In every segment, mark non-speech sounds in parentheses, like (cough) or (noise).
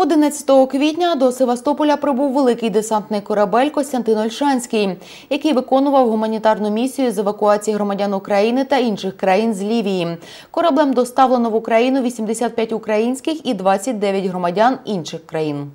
11 квітня до Севастополя прибув великий десантний корабель Костянтин Ольшанський, який виконував гуманітарну місію з евакуації громадян України та інших країн з Лівії. Кораблем доставлено в Україну 85 українських і 29 громадян інших країн.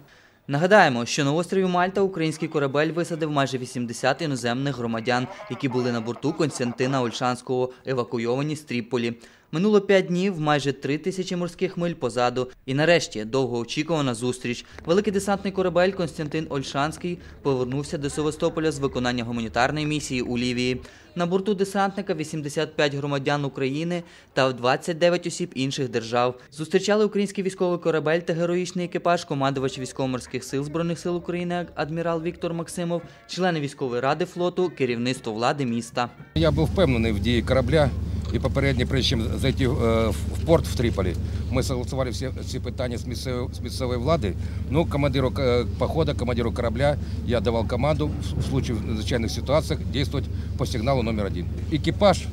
Нагадаємо, що на острові Мальта український корабель висадив майже 80 іноземних громадян, які були на борту Константина Ольшанського, евакуйовані з Тріполі. Минуло 5 днів, майже 3 тисячі морських миль позаду. І нарешті довгоочікувана зустріч. Великий десантний корабель Константин Ольшанський повернувся до Севастополя з виконання гуманітарної місії у Лівії. На борту десантника 85 громадян України та 29 осіб інших держав. Зустрічали український військовий корабель та героїчний екіпаж, командувач військово-морських сил Збройних сил України адмірал Віктор Максимов, члени військової ради флоту, керівництво влади міста. Я був впевнений в дії корабля і попередньо, перед чим зайти е, в порт в Тріполі, ми согласували всі ці питання з місцевої, з місцевої влади. Ну, командиру е, походу, командиру корабля я давав команду в случае надзвичайних ситуаціях діяти по сигналу номер один. Екіпаж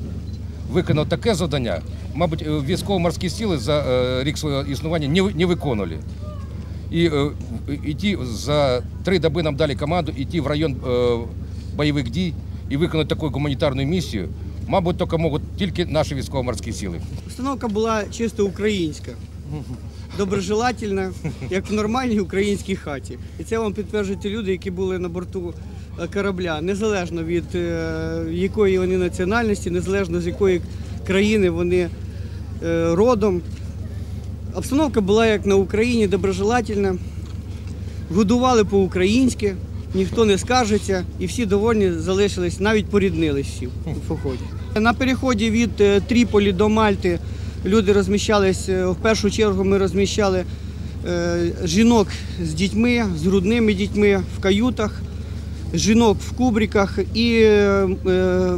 виконав таке завдання, мабуть, е, військово-морські сили за рік свого існування не, не виконували. І йти за три доби нам дали команду йти в район бойових дій і виконати таку гуманітарну місію. Мабуть, тільки можуть тільки наші військово-морські сили. Установка була чисто українська, доброжелательна, як в нормальній українській хаті. І це вам підтверджують ті люди, які були на борту е, корабля, незалежно від е, якої вони національності, незалежно з якої країни вони е, родом. Обстановка була як на Україні, доброжелательна. Годували по-українськи, ніхто не скаржиться, і всі довольні залишились, навіть поріднились всі в поході. На переході від е, Тріполі до Мальти люди розміщались. е, В першу чергу ми розміщали е, жінок з дітьми, з грудними дітьми в каютах, жінок в кубриках і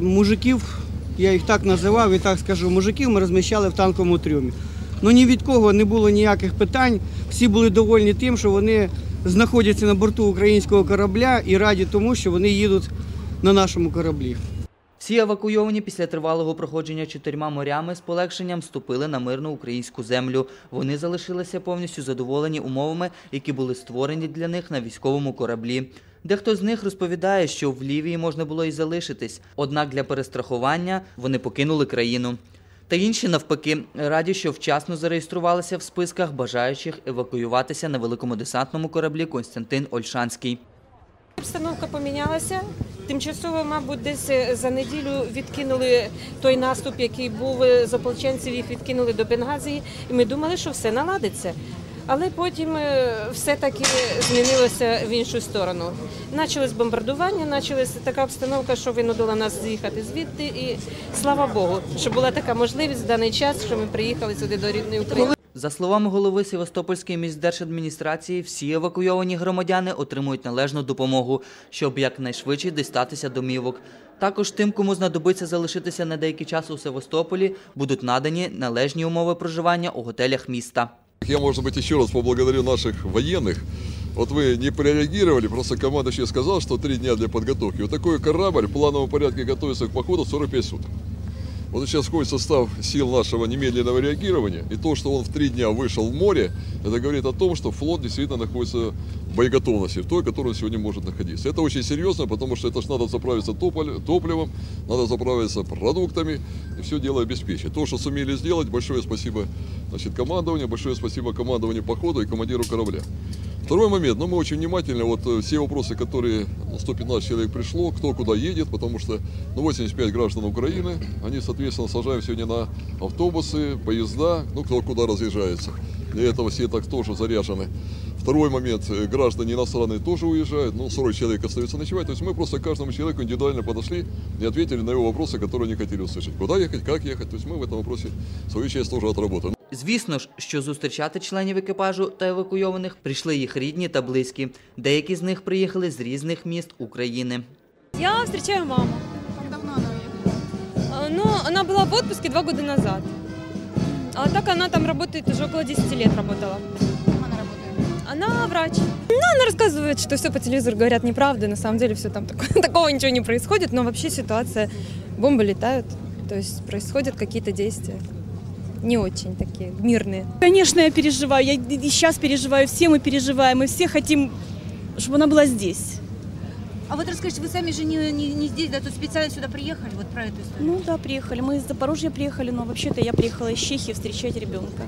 мужиків, я їх так називав і так скажу, мужиків ми розміщали в танковому трюмі. Ну ні від кого не було ніяких питань. Всі були довольні тим, що вони знаходяться на борту українського корабля і раді тому, що вони їдуть на нашому кораблі. Всі евакуйовані після тривалого проходження чотирма морями з полегшенням ступили на мирну українську землю. Вони залишилися повністю задоволені умовами, які були створені для них на військовому кораблі. Дехто з них розповідає, що в Лівії можна було і залишитись, однак для перестрахування вони покинули країну. Та інші, навпаки, раді, що вчасно зареєструвалися в списках бажаючих евакуюватися на великому десантному кораблі Константин Ольшанський. Обстановка помінялася. Тимчасово, мабуть, десь е, за неділю відкинули той наступ, який був е, з ополченців, їх відкинули до Бенгазії, і ми думали, що все наладиться. Але потім е, все-таки змінилося в іншу сторону. Почалось бомбардування, почалась така обстановка, що винудила нас з'їхати звідти. І слава Богу, що була така можливість в даний час, що ми приїхали сюди до рідної України. За словами голови Севастопольської міськдержадміністрації, всі евакуйовані громадяни отримують належну допомогу, щоб якнайшвидше дістатися домівок. Також тим, кому знадобиться залишитися на деякий час у Севастополі, будуть надані належні умови проживання у готелях міста. Я, может быть, еще раз поблагодарю наших военных. Вот вы не прореагировали, просто командующий сказал, что три дня для подготовки. Вот такой корабль в плановом порядке готовится к походу 45 суток. Вот сейчас входит состав сил нашего немедленного реагирования. И то, что он в три дня вышел в море, это говорит о том, что флот действительно находится в боеготовности, в той, которой он сегодня может находиться. Это очень серьезно, потому что это ж надо заправиться топливом, надо заправиться продуктами, и все дело обеспечить. То, что сумели сделать, большое спасибо значит, командованию, большое спасибо командованию похода и командиру корабля. Второй момент, ну мы очень внимательно, вот э, все вопросы, которые, ну, 115 человек пришло, кто куда едет, потому что ну, 85 граждан Украины, они, соответственно, сажаем сегодня на автобусы, поезда, ну кто куда разъезжается. Для этого все так тоже заряжены. Второй момент, э, граждане иностранные тоже уезжают, ну 40 человек остается ночевать, то есть мы просто каждому человеку индивидуально подошли и ответили на его вопросы, которые они хотели услышать. Куда ехать, как ехать, то есть мы в этом вопросе свою часть тоже отработаем. Звісно ж, що зустрічати членів екіпажу та евакуйованих прийшли їх рідні та близькі. Деякі з них приїхали з різних міст України. Я встречаю маму. Как давно она уехала? А, Ну, она была в отпуске два года назад. А так она там работает уже около 10 лет работала. Кем она работает? Она врач. Ну, она рассказывает, что все по телевизору говорят неправда, на самом деле все там такое, (laughs) такого ничего не происходит, но вообще ситуация, бомбы летают, то есть происходят какие-то действия. не очень такие мирные. Конечно, я переживаю. Я и сейчас переживаю. Все мы переживаем. Мы все хотим, чтобы она была здесь. А вот расскажите, вы сами же не, не, не здесь, да, тут специально сюда приехали, вот про эту историю. Ну да, приехали. Мы из Запорожья приехали, но вообще-то я приехала из Чехии встречать ребенка.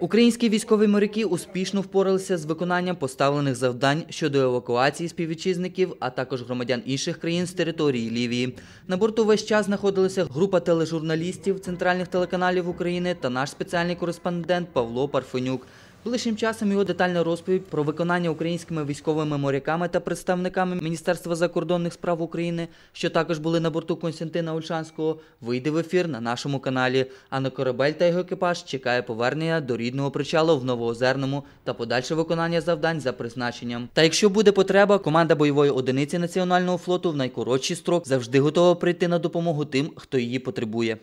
Українські військові моряки успішно впоралися з виконанням поставлених завдань щодо евакуації співвітчизників, а також громадян інших країн з території Лівії. На борту весь час знаходилася група тележурналістів центральних телеканалів України та наш спеціальний кореспондент Павло Парфенюк. Ближчим часом його детальна розповідь про виконання українськими військовими моряками та представниками Міністерства закордонних справ України, що також були на борту Константина Ольшанського, вийде в ефір на нашому каналі. А на корабель та його екіпаж чекає повернення до рідного причалу в Новоозерному та подальше виконання завдань за призначенням. Та якщо буде потреба, команда бойової одиниці Національного флоту в найкоротший строк завжди готова прийти на допомогу тим, хто її потребує.